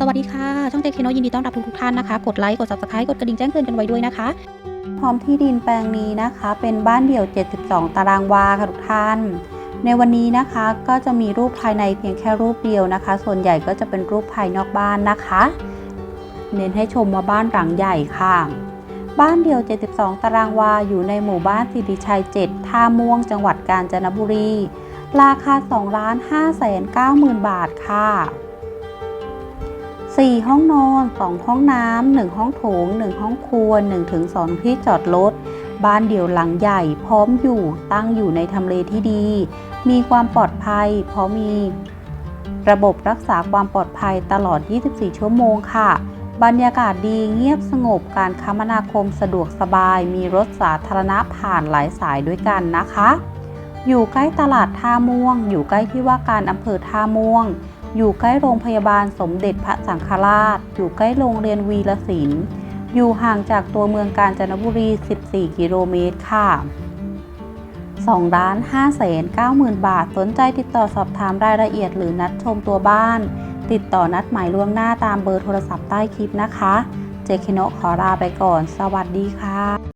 สวัสดีค่ะ ช่องเจคโนยินดีต้อนรับทุกๆท่านนะคะ กดไลค์กด subscribe กดกระดิ่งแจ้งเตือนกันไว้ด้วยนะคะ พร้อมที่ดินแปลงนี้นะคะ เป็นบ้านเดี่ยว 72 ตารางวาค่ะทุกท่าน ในวันนี้นะคะก็จะมีรูปภายในเพียงแค่รูปเดียวนะคะ ส่วนใหญ่ก็จะเป็นรูปภายนอกบ้านนะคะ เน้นให้ชมว่าบ้านหลังใหญ่ค่ะ บ้านเดี่ยว 72 ตารางวาอยู่ในหมู่บ้านสิริชัย 7 ท่าม่วง จังหวัดกาญจนบุรี ราคา 2 5 9 0 0 0 0 บาทค่ะ 4 ห้องนอน 2 ห้องน้ำ 1 ห้องโถง 1 ห้องครัว1ถึง2ที่จอดรถ บ้านเดี่ยวหลังใหญ่พร้อมอยู่ตั้งอยู่ในทำเลที่ดี มีความปลอดภัย เพราะมี ระบบรักษาความปลอดภัยตลอด 24 ชั่วโมงค่ะ บรรยากาศดีเงียบสงบการคมนาคมสะดวกสบาย มีรถสาธารณะผ่านหลายสายด้วยกันนะคะ อยู่ใกล้ตลาดท่าม่วง อยู่ใกล้ที่ว่าการอำเภอท่าม่วง อยู่ใกล้โรงพยาบาลสมเด็จพระสังฆราช อยู่ใกล้โรงเรียนวีรศิลป์ อยู่ห่างจากตัวเมืองกาญจนบุรี 14 กิโลเมตรค่ะ2ล้าน5แสน9หมื่นบาท สนใจติดต่อสอบถามรายละเอียดหรือนัดชมตัวบ้าน ติดต่อนัดหมายล่วงหน้าตามเบอร์โทรศัพท์ใต้คลิปนะคะ เจคิโนขอลาไปก่อน สวัสดีค่ะ